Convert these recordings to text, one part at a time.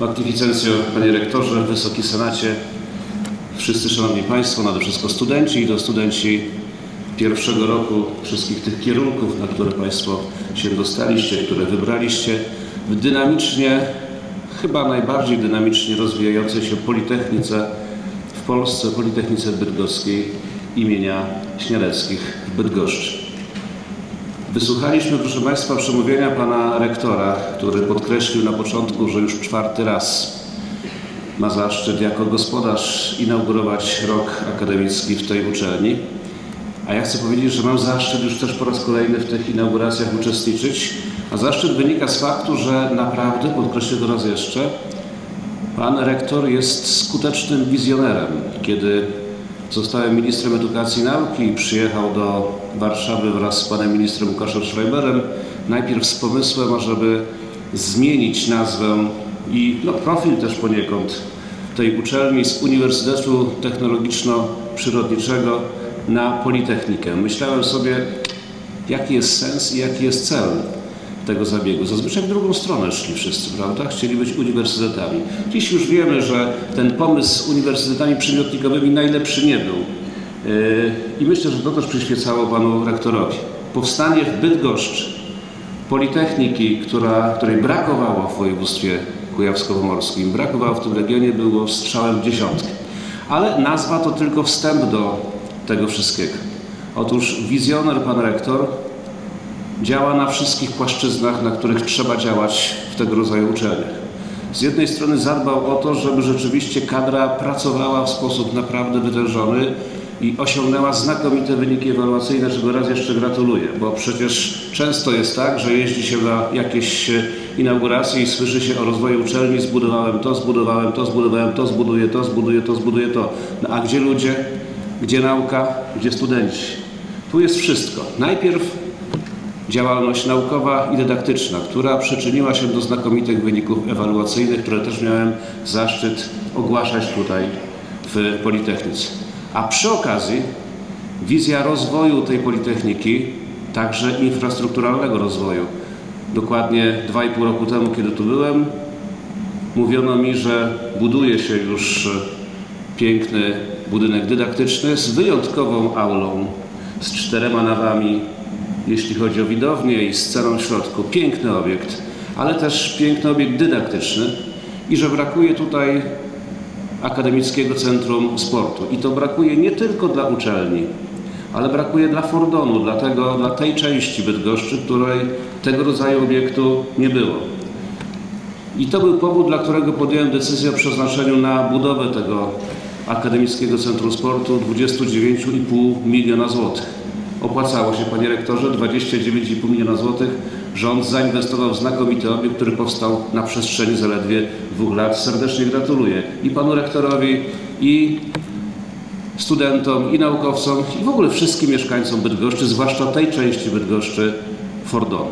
Magnificencjo, Panie Rektorze, Wysoki Senacie, wszyscy Szanowni Państwo, nade wszystko studenci i to studenci pierwszego roku wszystkich tych kierunków, na które Państwo się dostaliście, które wybraliście w dynamicznie, chyba najbardziej dynamicznie rozwijającej się Politechnice w Polsce, Politechnice Bydgoskiej imienia Śniadeckich w Bydgoszczy. Wysłuchaliśmy, proszę Państwa, przemówienia Pana Rektora, który podkreślił na początku, że już czwarty raz ma zaszczyt jako gospodarz inaugurować rok akademicki w tej uczelni. A ja chcę powiedzieć, że mam zaszczyt już też po raz kolejny w tych inauguracjach uczestniczyć. A zaszczyt wynika z faktu, że naprawdę, podkreślę to raz jeszcze, Pan rektor jest skutecznym wizjonerem. Kiedy zostałem ministrem edukacji i nauki i przyjechał do Warszawy wraz z panem ministrem Łukaszem Schreiberem, najpierw z pomysłem, ażeby zmienić nazwę i no, profil też poniekąd tej uczelni z Uniwersytetu Technologiczno-Przyrodniczego na Politechnikę. Myślałem sobie, jaki jest sens i jaki jest cel tego zabiegu. Zazwyczaj w drugą stronę szli wszyscy, prawda? Chcieli być uniwersytetami. Dziś już wiemy, że ten pomysł z uniwersytetami przymiotnikowymi najlepszy nie był. Yy, I myślę, że to też przyświecało panu rektorowi. Powstanie w Bydgoszczy Politechniki, która, której brakowało w województwie kujawsko-pomorskim, brakowało w tym regionie, było strzałem w dziesiątkę. Ale nazwa to tylko wstęp do tego wszystkiego. Otóż wizjoner, pan rektor, działa na wszystkich płaszczyznach, na których trzeba działać w tego rodzaju uczelniach. Z jednej strony zadbał o to, żeby rzeczywiście kadra pracowała w sposób naprawdę wytężony i osiągnęła znakomite wyniki ewaluacyjne, czego raz jeszcze gratuluję, bo przecież często jest tak, że jeździ się na jakieś e, inauguracje i słyszy się o rozwoju uczelni, zbudowałem to, zbudowałem to, zbudowałem to, zbuduję to, zbuduję to, zbuduję to. No a gdzie ludzie, gdzie nauka, gdzie studenci? Tu jest wszystko. Najpierw działalność naukowa i dydaktyczna, która przyczyniła się do znakomitych wyników ewaluacyjnych, które też miałem zaszczyt ogłaszać tutaj w Politechnice. A przy okazji wizja rozwoju tej Politechniki, także infrastrukturalnego rozwoju. Dokładnie dwa i pół roku temu, kiedy tu byłem, mówiono mi, że buduje się już piękny budynek dydaktyczny z wyjątkową aulą, z czterema nawami, jeśli chodzi o widownię i sceną w środku. Piękny obiekt, ale też piękny obiekt dydaktyczny i że brakuje tutaj Akademickiego Centrum Sportu. I to brakuje nie tylko dla uczelni, ale brakuje dla Fordonu, dla, tego, dla tej części Bydgoszczy, której tego rodzaju obiektu nie było. I to był powód, dla którego podjąłem decyzję o przeznaczeniu na budowę tego Akademickiego Centrum Sportu 29,5 miliona złotych. Opłacało się, panie rektorze, 29,5 miliona złotych. Rząd zainwestował w znakomity obiekt, który powstał na przestrzeni zaledwie dwóch lat. Serdecznie gratuluję i panu rektorowi, i studentom, i naukowcom, i w ogóle wszystkim mieszkańcom Bydgoszczy, zwłaszcza tej części Bydgoszczy, Fordonu.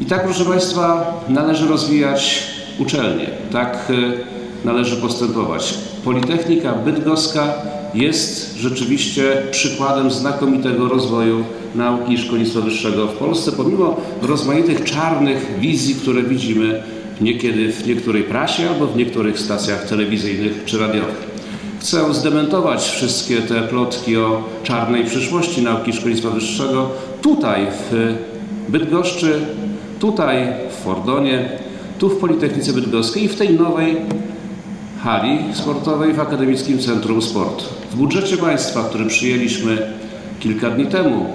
I tak, proszę Państwa, należy rozwijać uczelnie, tak e, należy postępować. Politechnika Bydgoska jest rzeczywiście przykładem znakomitego rozwoju nauki i szkolnictwa wyższego w Polsce, pomimo rozmaitych czarnych wizji, które widzimy niekiedy w niektórej prasie albo w niektórych stacjach telewizyjnych czy radiowych. Chcę zdementować wszystkie te plotki o czarnej przyszłości nauki i szkolnictwa wyższego tutaj w Bydgoszczy, tutaj w Fordonie, tu w Politechnice Bydgoskiej i w tej nowej hali sportowej w Akademickim Centrum Sportu. W budżecie państwa, który przyjęliśmy kilka dni temu,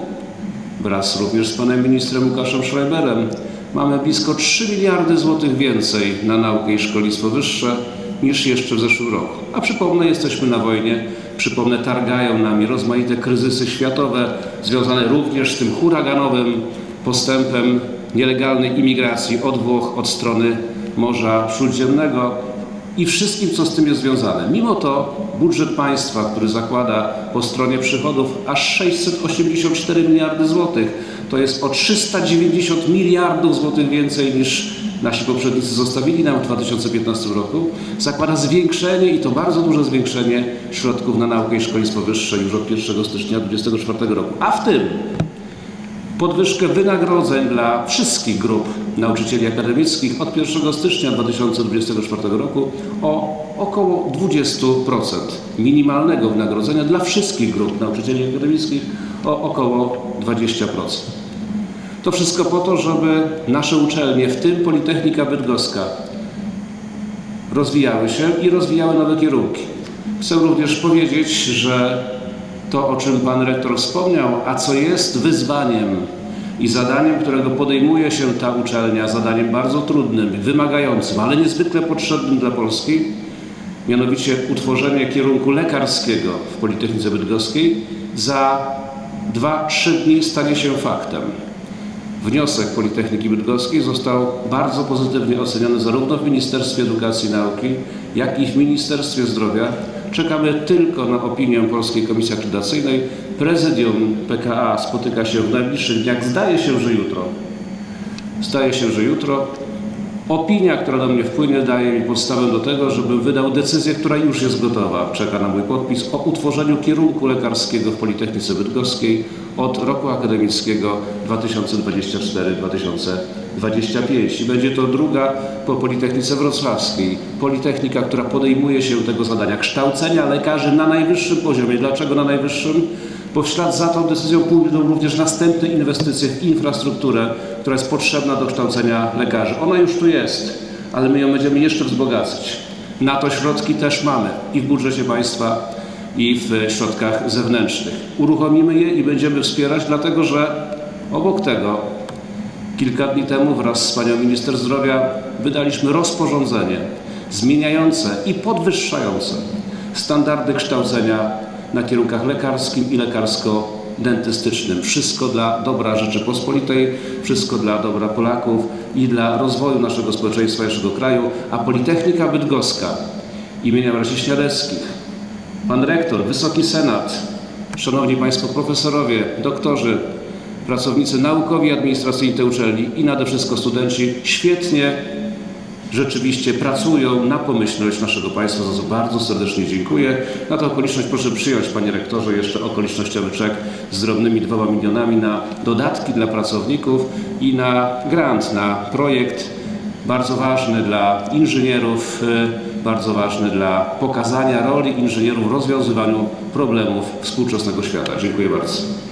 wraz również z panem ministrem Łukaszem Schreiberem, mamy blisko 3 miliardy złotych więcej na naukę i szkolnictwo wyższe niż jeszcze w zeszłym roku. A przypomnę, jesteśmy na wojnie, przypomnę, targają nami rozmaite kryzysy światowe, związane również z tym huraganowym postępem nielegalnej imigracji od Włoch, od strony Morza Śródziemnego i wszystkim, co z tym jest związane. Mimo to budżet państwa, który zakłada po stronie przychodów aż 684 miliardy złotych, to jest o 390 miliardów złotych więcej niż nasi poprzednicy zostawili nam w 2015 roku, zakłada zwiększenie i to bardzo duże zwiększenie środków na naukę i szkolnictwo wyższe już od 1 stycznia 2024 roku. A w tym podwyżkę wynagrodzeń dla wszystkich grup nauczycieli akademickich od 1 stycznia 2024 roku o około 20%. Minimalnego wynagrodzenia dla wszystkich grup nauczycieli akademickich o około 20%. To wszystko po to, żeby nasze uczelnie, w tym Politechnika Bydgoska, rozwijały się i rozwijały nowe kierunki. Chcę również powiedzieć, że to, o czym Pan Rektor wspomniał, a co jest wyzwaniem i zadaniem, którego podejmuje się ta uczelnia, zadaniem bardzo trudnym, wymagającym, ale niezwykle potrzebnym dla Polski, mianowicie utworzenie kierunku lekarskiego w Politechnice Bydgoskiej, za 2-3 dni stanie się faktem. Wniosek Politechniki Bydgoskiej został bardzo pozytywnie oceniony zarówno w Ministerstwie Edukacji i Nauki, jak i w Ministerstwie Zdrowia. Czekamy tylko na opinię Polskiej Komisji Akredytacyjnej. Prezydium PKA spotyka się w najbliższych dniach. Zdaje się, że jutro. Zdaje się, że jutro. Opinia, która do mnie wpłynie, daje mi podstawę do tego, żebym wydał decyzję, która już jest gotowa. Czeka na mój podpis o utworzeniu kierunku lekarskiego w Politechnice Bydgoskiej od roku akademickiego 2024-2025. I będzie to druga po Politechnice Wrocławskiej. Politechnika, która podejmuje się tego zadania kształcenia lekarzy na najwyższym poziomie. Dlaczego na najwyższym? Bo w ślad za tą decyzją pójdą również następne inwestycje w infrastrukturę, która jest potrzebna do kształcenia lekarzy. Ona już tu jest, ale my ją będziemy jeszcze wzbogacać. Na to środki też mamy i w budżecie państwa, i w środkach zewnętrznych. Uruchomimy je i będziemy wspierać, dlatego że obok tego kilka dni temu wraz z panią minister zdrowia wydaliśmy rozporządzenie zmieniające i podwyższające standardy kształcenia na kierunkach lekarskim i lekarsko-dentystycznym. Wszystko dla dobra Rzeczypospolitej, wszystko dla dobra Polaków i dla rozwoju naszego społeczeństwa, naszego kraju, a Politechnika Bydgoska imienia braci Pan rektor, Wysoki Senat, Szanowni Państwo profesorowie, doktorzy, pracownicy naukowi administracyjni tej uczelni i nade wszystko studenci świetnie rzeczywiście pracują na pomyślność naszego Państwa, za co bardzo serdecznie dziękuję. Na tę okoliczność proszę przyjąć, Panie Rektorze, jeszcze okolicznościowy czek z drobnymi dwoma milionami na dodatki dla pracowników i na grant, na projekt bardzo ważny dla inżynierów, y, bardzo ważny dla pokazania roli inżynierów w rozwiązywaniu problemów współczesnego świata. Dziękuję bardzo.